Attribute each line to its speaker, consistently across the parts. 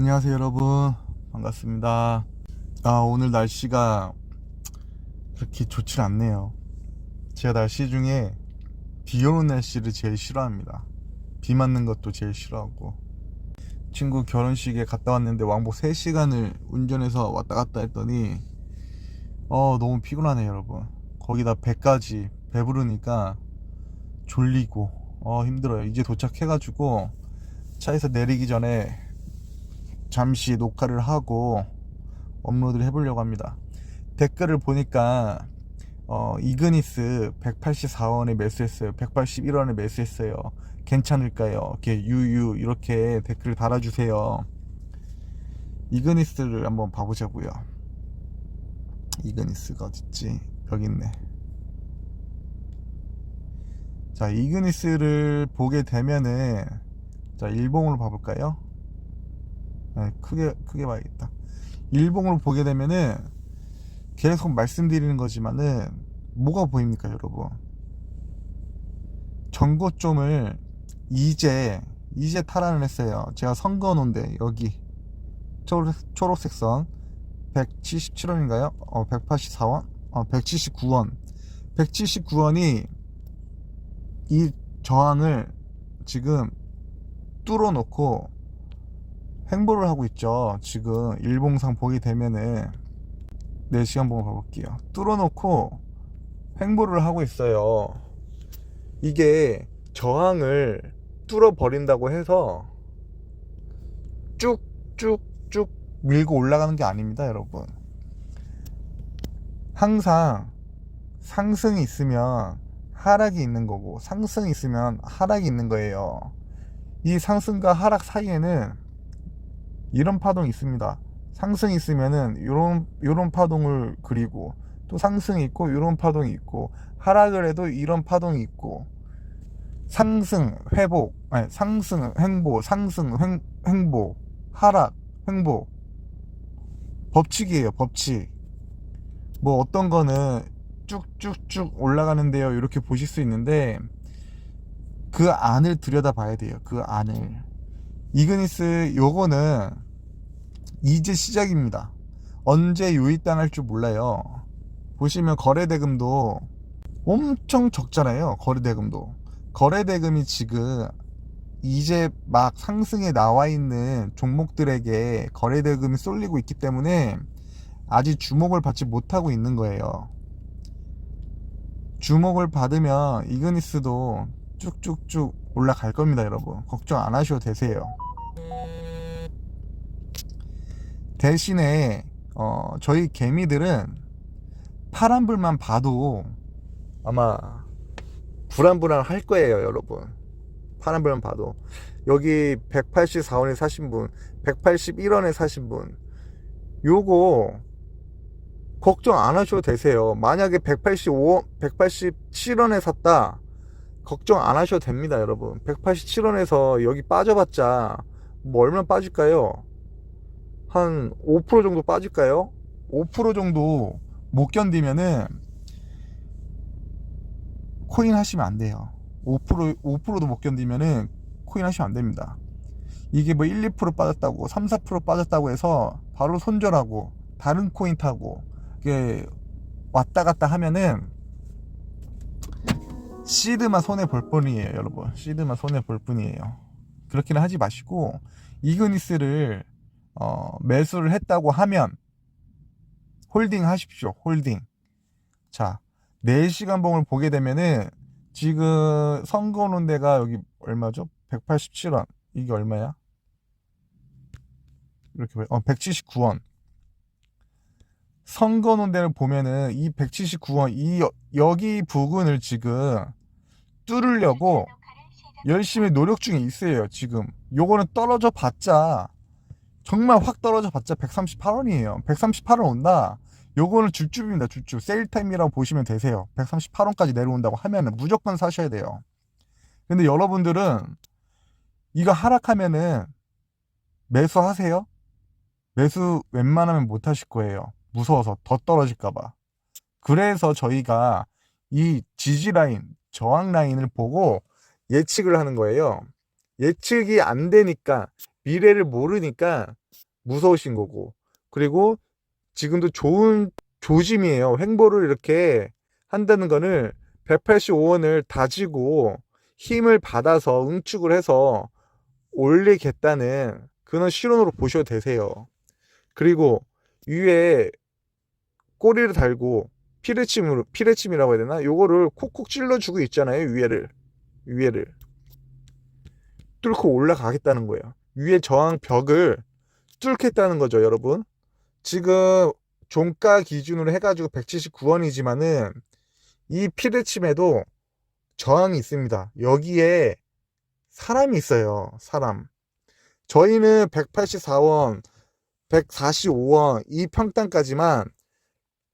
Speaker 1: 안녕하세요 여러분. 반갑습니다. 아 오늘 날씨가 그렇게 좋질 않네요. 제가 날씨 중에 비 오는 날씨를 제일 싫어합니다. 비 맞는 것도 제일 싫어하고. 친구 결혼식에 갔다 왔는데 왕복 3시간을 운전해서 왔다 갔다 했더니 어 너무 피곤하네요 여러분. 거기다 배까지 배부르니까 졸리고 어 힘들어요. 이제 도착해가지고 차에서 내리기 전에 잠시 녹화를 하고 업로드를 해보려고 합니다. 댓글을 보니까 어, 이그니스 184원에 매수했어요. 181원에 매수했어요. 괜찮을까요? 이렇게 유유 이렇게 댓글을 달아주세요. 이그니스를 한번 봐보자고요. 이그니스가 어딨지? 여기 있네. 자, 이그니스를 보게 되면은 자, 일봉으로 봐볼까요? 네, 크게 크게 봐야겠다. 일봉으로 보게 되면은 계속 말씀드리는 거지만은 뭐가 보입니까, 여러분? 전고점을 이제 이제 탈환을 했어요. 제가 선거놓은데 여기 초록, 초록색 선 177원인가요? 어, 184원? 어, 179원. 179원이 이 저항을 지금 뚫어놓고 횡보를 하고 있죠. 지금 일봉상 보게 되면은 4시간 봉을 봐볼게요. 뚫어놓고 횡보를 하고 있어요. 이게 저항을 뚫어버린다고 해서 쭉쭉쭉 밀고 올라가는 게 아닙니다, 여러분. 항상 상승이 있으면 하락이 있는 거고 상승이 있으면 하락이 있는 거예요. 이 상승과 하락 사이에는 이런 파동이 있습니다. 상승이 있으면은 이런 이런 파동을 그리고 또 상승이 있고 이런 파동이 있고 하락을 해도 이런 파동이 있고 상승 회복 아니 상승 횡보 상승 횡, 횡보 하락 횡보. 법칙이에요 법칙. 뭐 어떤 거는 쭉쭉쭉 올라가는데요 이렇게 보실 수 있는데 그 안을 들여다 봐야 돼요 그 안을 이그니스 요거는 이제 시작입니다. 언제 유입당할 줄 몰라요. 보시면 거래대금도 엄청 적잖아요. 거래대금도. 거래대금이 지금 이제 막 상승에 나와 있는 종목들에게 거래대금이 쏠리고 있기 때문에 아직 주목을 받지 못하고 있는 거예요. 주목을 받으면 이그니스도 쭉쭉쭉 올라갈 겁니다, 여러분. 걱정 안 하셔도 되세요. 대신에 어, 저희 개미들은 파란불만 봐도 아마 불안불안 할 거예요, 여러분. 파란불만 봐도 여기 184원에 사신 분, 181원에 사신 분, 요거 걱정 안 하셔도 되세요. 만약에 185, 187원에 샀다. 걱정 안 하셔도 됩니다, 여러분. 187원에서 여기 빠져봤자 뭐 얼마 빠질까요? 한 5% 정도 빠질까요? 5% 정도 못 견디면은 코인 하시면 안 돼요. 5% 5%도 못 견디면은 코인 하시면 안 됩니다. 이게 뭐 1, 2% 빠졌다고 3, 4% 빠졌다고 해서 바로 손절하고 다른 코인 타고 이게 왔다 갔다 하면은 시드만 손해 볼 뿐이에요, 여러분. 시드만 손해 볼 뿐이에요. 그렇게는 하지 마시고 이그니스를 어, 매수를 했다고 하면 홀딩 하십시오. 홀딩. 자, 4시간 봉을 보게 되면은 지금 선거 오는 데가 여기 얼마죠? 187원. 이게 얼마야? 이렇게 보- 어 179원. 선거 오는 데를 보면은 이 179원 이 여- 여기 부근을 지금 뚫으려고 열심히 노력 중에 있어요, 지금. 요거는 떨어져 봤자 정말 확 떨어져 봤자 138원이에요. 138원 온다. 요거는 줄줄입니다. 줄줄. 세일타임이라고 보시면 되세요. 138원까지 내려온다고 하면은 무조건 사셔야 돼요. 근데 여러분들은 이거 하락하면은 매수하세요? 매수 웬만하면 못 하실 거예요. 무서워서 더 떨어질까봐. 그래서 저희가 이 지지 라인, 저항 라인을 보고 예측을 하는 거예요. 예측이 안 되니까 미래를 모르니까 무서우신 거고 그리고 지금도 좋은 조짐이에요. 횡보를 이렇게 한다는 거는 185원을 다지고 힘을 받아서 응축을 해서 올리겠다는 그런 실론으로 보셔도 되세요. 그리고 위에 꼬리를 달고 피레침으로 피레침이라고 해야 되나? 요거를 콕콕 찔러주고 있잖아요. 위에를 위에를 뚫고 올라가겠다는 거예요. 위에 저항 벽을 뚫겠다는 거죠, 여러분. 지금 종가 기준으로 해가지고 179원이지만은 이 피레침에도 저항이 있습니다. 여기에 사람이 있어요. 사람. 저희는 184원, 145원 이 평단까지만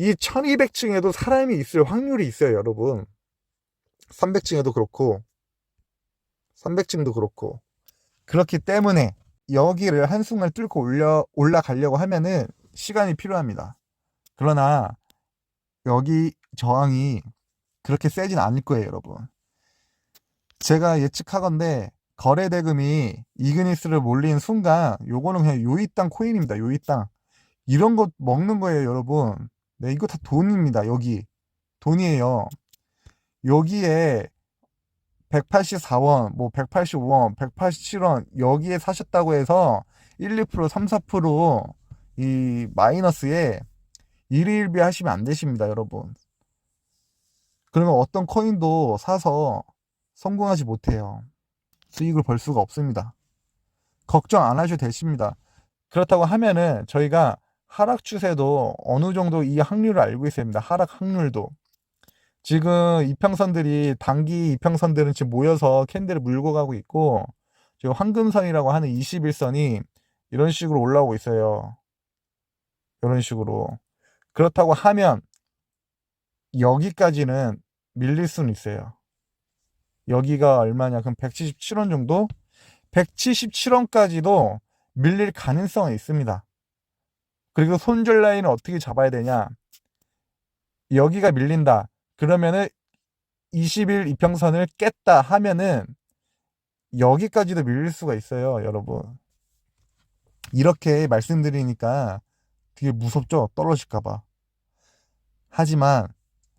Speaker 1: 이 1200층에도 사람이 있을 확률이 있어요, 여러분. 300층에도 그렇고 300층도 그렇고 그렇기 때문에 여기를 한순간 뚫고 올려 올라가려고 하면은 시간이 필요합니다. 그러나 여기 저항이 그렇게 세진 않을 거예요, 여러분. 제가 예측하건데 거래 대금이 이그니스를 몰린 순간 요거는 그냥 요이 땅 코인입니다. 요이 땅. 이런 거 먹는 거예요, 여러분. 네, 이거 다 돈입니다. 여기. 돈이에요. 여기에 184원, 뭐 185원, 187원 여기에 사셨다고 해서 1, 2%, 3, 4%이 마이너스에 일일비 하시면 안 되십니다, 여러분. 그러면 어떤 코인도 사서 성공하지 못해요. 수익을 벌 수가 없습니다. 걱정 안 하셔도 되십니다. 그렇다고 하면은 저희가 하락 추세도 어느 정도 이 확률을 알고 있습니다. 하락 확률도. 지금 이평선들이 단기 이평선들은 지금 모여서 캔들을 물고 가고 있고 지금 황금선이라고 하는 21선이 이런 식으로 올라오고 있어요. 이런 식으로. 그렇다고 하면 여기까지는 밀릴 수는 있어요. 여기가 얼마냐? 그럼 177원 정도? 177원까지도 밀릴 가능성은 있습니다. 그리고 손절 라인을 어떻게 잡아야 되냐? 여기가 밀린다. 그러면은 20일 이평선을 깼다 하면은 여기까지도 밀릴 수가 있어요, 여러분. 이렇게 말씀드리니까 되게 무섭죠? 떨어질까봐. 하지만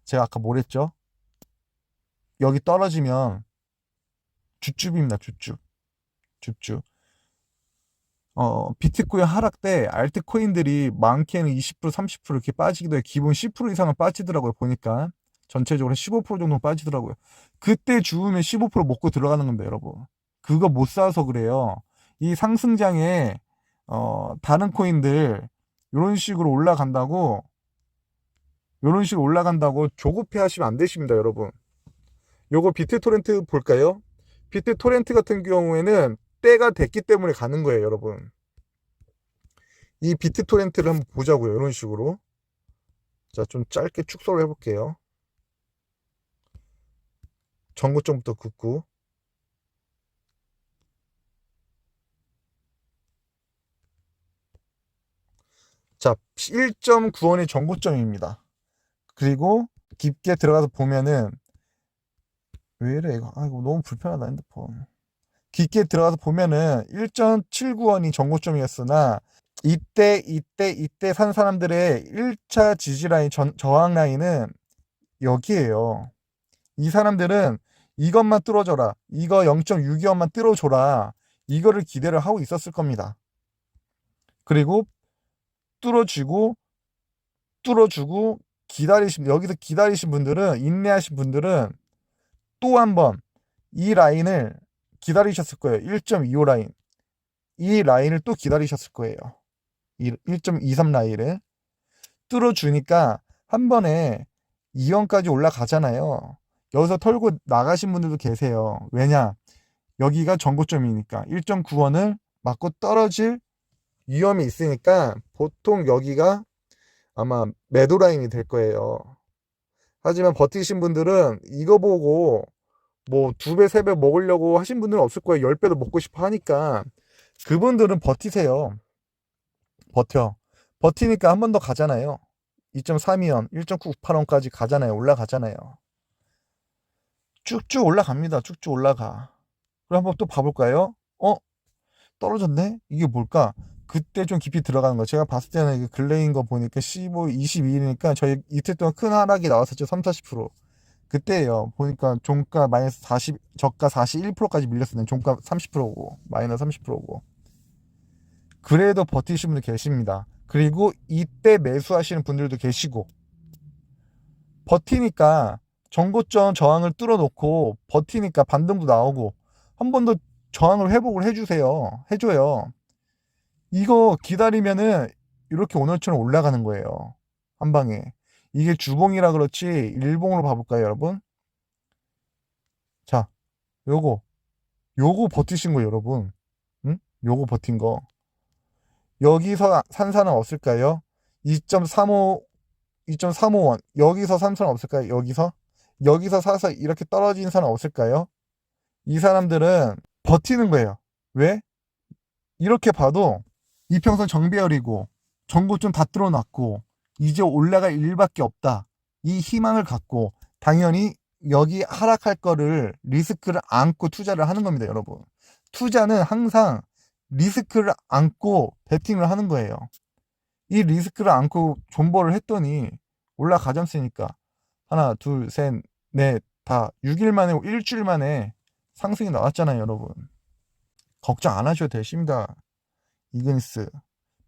Speaker 1: 제가 아까 뭐랬죠? 여기 떨어지면 주줍입니다, 주줍. 주줍. 어, 비트코인 하락 때 알트코인들이 많게는 20% 30% 이렇게 빠지기도 해요. 기본 10% 이상은 빠지더라고요, 보니까. 전체적으로 15% 정도 빠지더라고요. 그때 주우면 15% 먹고 들어가는 겁니다, 여러분. 그거 못 사서 그래요. 이 상승장에 어, 다른 코인들 이런 식으로 올라간다고 이런 식으로 올라간다고 조급해 하시면 안 되십니다, 여러분. 요거 비트토렌트 볼까요? 비트토렌트 같은 경우에는 때가 됐기 때문에 가는 거예요, 여러분. 이 비트토렌트를 한번 보자고요, 이런 식으로. 자, 좀 짧게 축소를 해볼게요. 전고점부터 긋고. 자, 1.9원이 전고점입니다. 그리고 깊게 들어가서 보면은 왜 이래 이거 아 이거 너무 불편하다 핸드폰 깊게 들어가서 보면은 1.79원이 전고점이었으나 이때 이때 이때 산 사람들의 1차 지지 라인 전, 저항 라인은 여기에요. 이 사람들은 이것만 뚫어줘라. 이거 0.62원만 뚫어줘라. 이거를 기대를 하고 있었을 겁니다. 그리고 뚫어주고 뚫어주고 기다리신 여기서 기다리신 분들은 인내하신 분들은 또 한 번 이 라인을 기다리셨을 거예요. 1.25 라인. 이 라인을 또 기다리셨을 거예요. 1.23 라인을 뚫어주니까 한 번에 2원까지 올라가잖아요. 여기서 털고 나가신 분들도 계세요. 왜냐? 여기가 전고점이니까 1.9원을 맞고 떨어질 위험이 있으니까 보통 여기가 아마 매도 라인이 될 거예요. 하지만 버티신 분들은 이거 보고 뭐 두 배, 세 배 먹으려고 하신 분들은 없을 거예요. 열 배도 먹고 싶어 하니까 그분들은 버티세요. 버텨. 버티니까 한 번 더 가잖아요. 2.32원, 1.98원까지 가잖아요. 올라가잖아요. 쭉쭉 올라갑니다. 쭉쭉 올라가. 그럼 한번 또 봐볼까요? 어? 떨어졌네? 이게 뭘까? 그때 좀 깊이 들어가는 거. 제가 봤을 때는 이게 글레인 거 보니까 15, 22일이니까 저희 이틀 동안 큰 하락이 나왔었죠. 3, 40%. 그때예요. 보니까 종가 마이너스 40, 저가 41%까지 밀렸었네. 종가 30%고, 마이너스 30%고. 그래도 버티신 분들 계십니다. 그리고 이때 매수하시는 분들도 계시고, 버티니까 전고점 저항을 뚫어놓고 버티니까 반등도 나오고 한 번 더 저항을 회복을 해주세요. 해줘요. 이거 기다리면은 이렇게 오늘처럼 올라가는 거예요. 한 방에. 이게 주봉이라 그렇지 일봉으로 봐볼까요, 여러분? 자, 요거 요거 버티신 거 여러분. 응? 요거 버틴 거. 여기서 산 사람 없을까요? 2.35 2.35원. 여기서 산 사람 없을까요? 여기서? 여기서 사서 이렇게 떨어진 사람 없을까요? 이 사람들은 버티는 거예요. 왜? 이렇게 봐도 이평선 정배열이고 전고점 다 뚫어놨고 이제 올라갈 일밖에 없다. 이 희망을 갖고 당연히 여기 하락할 거를 리스크를 안고 투자를 하는 겁니다, 여러분. 투자는 항상 리스크를 안고 베팅을 하는 거예요. 이 리스크를 안고 존버를 했더니 올라가지 않습니까? 하나, 둘, 셋, 넷, 다 6일 만에, 일주일 만에 상승이 나왔잖아요, 여러분. 걱정 안 하셔도 되십니다. 이그니스.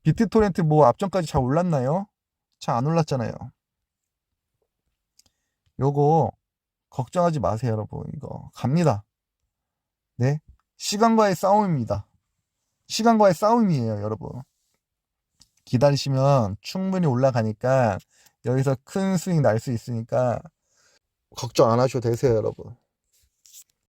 Speaker 1: 비트토렌트 뭐 앞전까지 잘 올랐나요? 잘 안 올랐잖아요. 요거 걱정하지 마세요, 여러분. 이거 갑니다. 네. 시간과의 싸움입니다. 시간과의 싸움이에요, 여러분. 기다리시면 충분히 올라가니까 여기서 큰 스윙 날수 있으니까 걱정 안 하셔도 되세요, 여러분.